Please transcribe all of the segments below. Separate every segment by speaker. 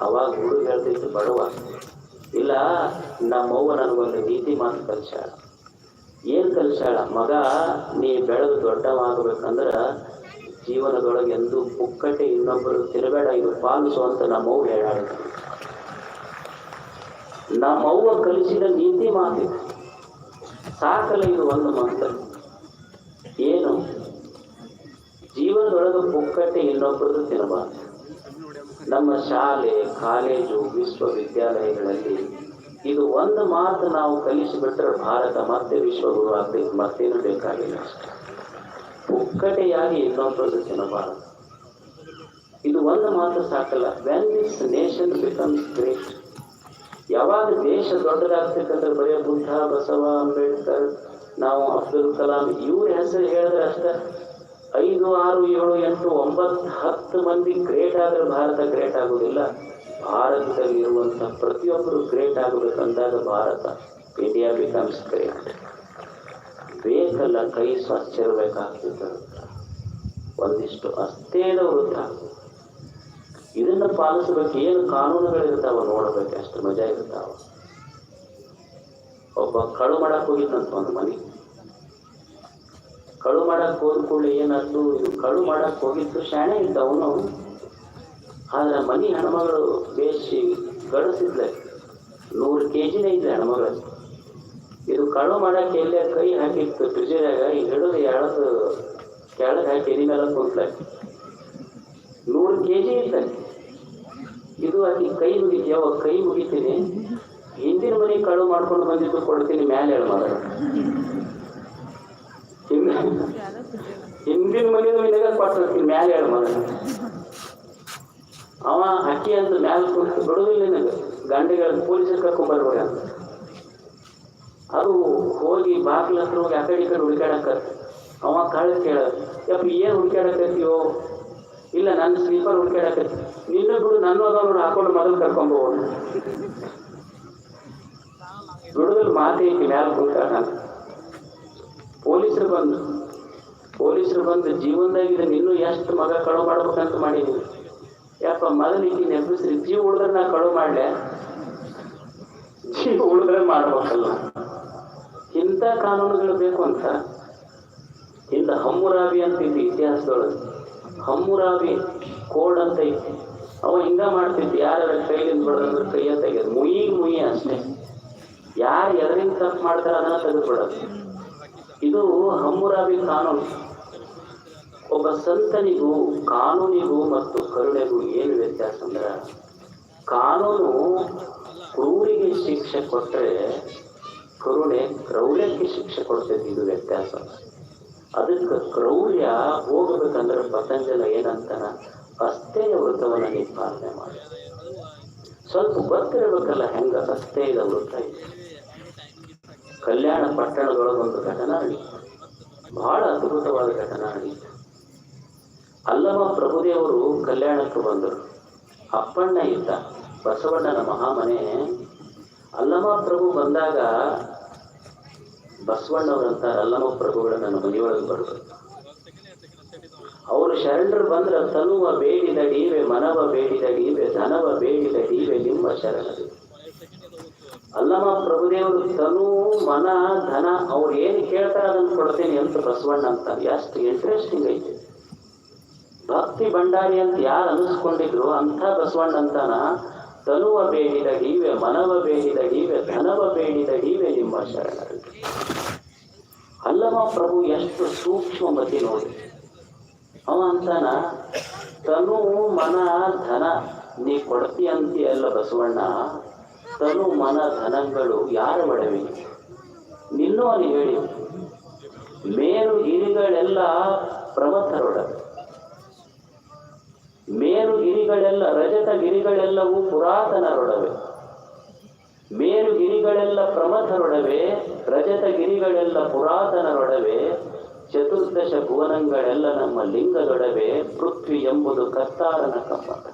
Speaker 1: ಅವಾಗ ಹುಡುಗ ಹೇಳ್ತಿತ್ತು, ಬಡವ, ಇಲ್ಲ ನಮ್ಮವ್ವ ನನಗೊಂದು ನೀತಿ ಮಾತು ಕಲಿಸಾಳ ಏನ್ ಕಲಿಸ್ಯಾಳ? ಮಗ, ನೀ ಬೆಳೆದು ದೊಡ್ಡವಾಗಬೇಕಂದ್ರ ಜೀವನದೊಳಗೆ ಎಂದು ಪುಕ್ಕಟೆ ಇನ್ನೊಬ್ಬರು ತಿರಬೇಡ ಇದು ಪಾಲಿಸು ಅಂತ ನಮ್ಮವ್ವ ಹೇಳಾಳ ನಮ್ಮವ್ವ ಕಲಿಸಿದ ನೀತಿ ಮಾತು ಸಾಕಲ ಇದು ಒಂದು ಮಾತು. ಏನು? ಜೀವನದೊಳಗೆ ಪುಕ್ಕಟೆ ಇನ್ನೊಬ್ಬರು ತಿನ್ನಬಾರ್ದು ನಮ್ಮ ಶಾಲೆ, ಕಾಲೇಜು, ವಿಶ್ವವಿದ್ಯಾಲಯಗಳಲ್ಲಿ ಇದು ಒಂದು ಮಾತು ನಾವು ಕಲಿಸಿಬಿಟ್ರೆ ಭಾರತ ಮತ್ತೆ ವಿಶ್ವಗುರು ಆಗ್ತೈತಿ, ಮತ್ತೇನು ಬೇಕಾಗಿಲ್ಲ ಪುಕ್ಕಟೆಯಾಗಿ ಇನ್ನೊಬ್ಬರದು ತಿನ್ನಬಾರದು. ಇದು ಒಂದು ಮಾತ್ರ ಸಾಕಲ್ಲ. When this nation becomes great ಯಾವಾಗ ದೇಶ ದೊಡ್ಡದಾಗ್ತಕ್ಕಂಥ ಬರೀ ಬುದ್ಧ, ಬಸವ, ಅಂಬೇಡ್ಕರ್, ನಾವು ಅಬ್ದುಲ್ ಕಲಾಂ, ಇವ್ರ ಹೆಸರು ಹೇಳಿದ್ರೆ ಅಷ್ಟೇ. ಐದು, ಆರು, ಏಳು, ಎಂಟು, ಒಂಬತ್ತು, ಹತ್ತು ಮಂದಿ ಗ್ರೇಟ್ ಆದ್ರೆ ಭಾರತ ಗ್ರೇಟ್ ಆಗುವುದಿಲ್ಲ ಭಾರತದಲ್ಲಿ ಇರುವಂತ ಪ್ರತಿಯೊಬ್ಬರು ಗ್ರೇಟ್ ಆಗಬೇಕಂದಾಗ ಭಾರತ ಇಂಡಿಯಾ ಬಿಕಮ್ಸ್ ಗ್ರೇಟ್ ಬೇಕಲ್ಲ ಕೈ ಸ್ವಚ್ಛ ಇರಬೇಕಾಗ್ತದೆ. ಒಂದಿಷ್ಟು ಅಸ್ಥೇದ ವೃತ್ತ. ಇದನ್ನ ಪಾಲಿಸಬೇಕು. ಏನು ಕಾನೂನುಗಳಿರ್ತಾವ ನೋಡಬೇಕು. ಅಷ್ಟು ಮಜಾ ಇರ್ತಾವ. ಒಬ್ಬ ಕಳು ಮಾಡಕ್ ಹೋಗಿದ್ದಂತ ಒಂದು ಮನೆ. ಕಳು ಮಾಡಕ್ ಹೋದ ಕೂಡಲೇ ಏನಾಯ್ತು? ಇದು ಕಳು ಮಾಡಕ್ ಹೋಗಿತ್ತು ಶಾಣೆ ಇದ್ದ ಅವನು. ಆದ್ರೆ ಮನಿ ಹೆಣ್ಮಗಳು ಬೇಸಿ ಕಳಿಸಿದ್ಲೆ ನೂರು ಕೆ ಜಿನೇ ಹೆಣ್ಮಗಳು. ಇದು ಕಳು ಮಾಡಕ್ಕೆ ಎಲ್ಲೇ ಕೈ ಹಾಕಿತ್ತು. ಪ್ರಿಜೆದಾಗ ಈ ಹಿಡಿದು ಎಳದು ಕೆಳಗೆ ಹಾಕಿ ಎದಿ ಮೇಲೆ ಕೂತ್ಲೆ. ನೂರು ಕೆ ಜಿ ಇದ್ದ ಇದು ಅಲ್ಲಿ ಕೈ ಮುಗಿತಿ ಯಾವ ಕೈ ಮುಗಿತೀನಿ. ಹಿಂದಿನ ಮನೆ ಕಳು ಮಾಡ್ಕೊಂಡು ಬಂದಿದ್ದು ಕೊಡ್ತೀನಿ ಮ್ಯಾಲೆ ಹೇಳ ಮಾಡ ಹಿಂದಿನ ಕೊಟ್ಟಿರ್ತೀನಿ ಮ್ಯಾಲೆ ಹೇಳ ಮಗ ಅವ ಅಕ್ಕಿ ಅಂತ ಮ್ಯಾಲ ಕುಂತು ಬಿಡುವುದಿಲ್ಲ ನನಗೆ. ಗಂಡಿಗಳ ಪೊಲೀಸರು ಅಂತ ಅದು ಹೋಗಿ ಬಾಗಿಲ ಹತ್ರ ಹೋಗಿ ಆ ಕಡೆ ಈ ಕಡೆ ಹುಡುಕಾಡಕ ಅವ ಕಾಳ ಕೇಳ, ಯಪ್ಪ, ಏನು ಹುಡುಕಾಡಕತ್ತೀವೋ ಇಲ್ಲ ನನ್ನ ಸ್ಲೀಪರ್ ಹುಡುಕಾಡಕತ್ತಿ ನಿನ್ನ ಬಿಡು, ನನ್ನ ಅದನ್ನು ಹಾಕೊಂಡು ಮೊದಲು ಕರ್ಕೊಂಬೋಣ ಬಿಡುದಲ್ಲಿ, ಮಾತೇ ಐತಿ ಮ್ಯಾಲ ಕುಂತಾಗ ಪೊಲೀಸರು ಬಂದು ಪೊಲೀಸರು ಬಂದು ಜೀವನದಾಗ ಇದನ್ನ ಇನ್ನೂ ಎಷ್ಟು ಮಗ ಕಳು ಮಾಡ್ಬೇಕಂತ ಮಾಡಿದೀವಿ. ಯಾಕ ಮೊದಲು ಈಗ ನೆನಪಿಸ್ರಿ ಜೀವ ಉಳಿದ್ರೆ ನಾ ಕಳು ಮಾಡ್ಲೆ? ಜೀವ ಉಳಿದ್ರೆ ಮಾಡ್ಬೇಕಲ್ಲ. ಇಂಥ ಕಾನೂನುಗಳು ಬೇಕು ಅಂತ. ಇಂದ ಹಮ್ಮುರಾಬಿ ಅಂತ ಇದ್ದ ಇತಿಹಾಸದೊಳಗೆ. ಹಮ್ಮುರಾಬಿ ಕೋಡ್ ಅಂತ ಐತಿ. ಅವ ಹಿಂಗ ಮಾಡ್ತಿದ್ವಿ ಯಾರ ಕೈಲಿಂದ ಬಿಡೋದಂದ್ರೆ ಕೈಯ ತೆಗೆದು ಮುಯಿ ಮುಯಿ ಅಷ್ಟೇ. ಯಾರು ಎದರಿಂದ ತಪ್ಪು ಮಾಡ್ತಾರೆ ಅದನ್ನ ತೆಗೆದುಬಿಡೋದು. ಇದು ಹಮ್ಮುರಾಬಿ ಕಾನೂನು. ಒಬ್ಬ ಸಂತನಿಗೂ, ಕಾನೂನಿಗೂ ಮತ್ತು ಕರುಣೆಗೂ ಏನು ವ್ಯತ್ಯಾಸ ಅಂದ್ರೆ, ಕಾನೂನು ಕ್ರೂರಿಗೆ ಶಿಕ್ಷೆ ಕೊಟ್ಟರೆ ಕರುಣೆ ಕ್ರೌರ್ಯಕ್ಕೆ ಶಿಕ್ಷೆ ಕೊಡ್ತೈತಿ ಇದು ವ್ಯತ್ಯಾಸ. ಅದಕ್ಕೆ ಕ್ರೌರ್ಯ ಹೋಗಬೇಕಂದ್ರೆ ಪತಂಜಲ ಏನಂತಾನ? ಅಸ್ಥೇಯ ವೃತ್ತವನ್ನು ನಿಪಾಲನೆ ಪಾಲನೆ ಮಾಡಿ ಸ್ವಲ್ಪ ಗೊತ್ತಿರಬೇಕಲ್ಲ ಹೆಂಗ ಅಸ್ಥೇಯದ ವೃತ್ತ ಇದೆ. ಕಲ್ಯಾಣ ಪಟ್ಟಣದೊಳಗೆ ಒಂದು ಘಟನಾ ಬಹಳ ಅದ್ಭುತವಾದ ಘಟನಾ ನಡೀತು ಅಲ್ಲಮ ಪ್ರಭುದೇವರು ಕಲ್ಯಾಣಕ್ಕೆ ಬಂದರು. ಅಪ್ಪಣ್ಣ ಇದ್ದ ಬಸವಣ್ಣನ ಮಹಾಮನೆ. ಅಲ್ಲಮ ಪ್ರಭು ಬಂದಾಗ ಬಸವಣ್ಣವರಂತ ಅಲ್ಲಮ ಪ್ರಭುಗಳ ನನ್ನ ಮನೆಯೊಳಗೆ ಬರಬೇಕು ಅವರು ಶರಣರು ಬಂದ್ರ ತನುವ ಬೇಡಿದ ಡೀವೆ ಮನವ ಬೇಡಿದ ಡೀವೆ ಧನವ ಬೇಡಿದ ಡೀವೆ ನಿಮ್ಮ ಶರಣರು. ಅಲ್ಲಮ ಪ್ರಭುದೇವರು ತನು, ಮನ, ಧನ, ಅವ್ರು ಏನು ಹೇಳ್ತಾರೆ ಅದನ್ನು ಕೊಡ್ತೇನೆ ಅಂತ ಬಸವಣ್ಣ ಅಂತ ಎಷ್ಟು ಇಂಟ್ರೆಸ್ಟಿಂಗ್ ಐತೆ. ಭಕ್ತಿ ಭಂಡಾರಿ ಅಂತ ಯಾರು ಅನಿಸ್ಕೊಂಡಿದ್ರು, ಅಂಥ ಬಸವಣ್ಣ ಅಂತಾನ ತನುವ ಬೇಡಿದ ಹೀವೆ, ಮನವ ಬೇಡಿದ ಹೀವೆ, ಧನವ ಬೇಡಿದ ಡೀವೆ ನಿಮ್ಮ ಶರಣರು. ಅಲ್ಲಮ್ಮ ಪ್ರಭು ಎಷ್ಟು ಸೂಕ್ಷ್ಮ ಮತಿ ನೋಡಿ. ಅವ ಅಂತಾನ, ತನು, ಮನ, ಧನ, ನೀ ಕೊಡ್ತಿ ಅಂತೀಯಲ್ಲ ಬಸವಣ್ಣ ತನು ಮನ ಧನಗಳು ಯಾರ ಒಡವೆ? ನಿನ್ನು ಅಲ್ಲಿ ಹೇಳಿ, ಮೇರು ಗಿರಿಗಳೆಲ್ಲ ಪ್ರಮಥರೊಡವೆ ಮೇರು ಗಿರಿಗಳೆಲ್ಲ ರಜತ ಗಿರಿಗಳೆಲ್ಲವೂ ಪುರಾತನರೊಡವೆ. ಮೇರು ಗಿರಿಗಳೆಲ್ಲ ಪ್ರಮಥರೊಡವೆ, ರಜತ ಗಿರಿಗಳೆಲ್ಲ ಪುರಾತನರೊಡವೆ. ಚತುರ್ದಶ ಭುವನಗಳೆಲ್ಲ ನಮ್ಮ ಲಿಂಗದೊಡವೆ, ಪೃಥ್ವಿ ಎಂಬುದು ಕರ್ತಾರನ ಕಮ್ಮಟ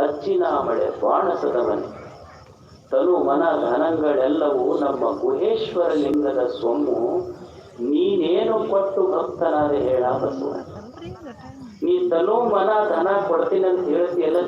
Speaker 1: ಅಚ್ಚಿನಾಮಳೆ ಬಾಣಸದ ಮನೆ ತನು ಮನ ಧನಗಳೆಲ್ಲವೂ ನಮ್ಮ ಗುಹೇಶ್ವರ ಲಿಂಗದ ಸೊಮ್ಮು. ನೀನೇನು ಕೊಟ್ಟು ಭಕ್ತನಾದ ಹೇಳ ಬಸವಣ್ಣ. ನೀ ತನು ಮನ ಧನ ಕೊಡ್ತೀನಿ ಅಂತ ಹೇಳ್ತೀಯಲ್ಲ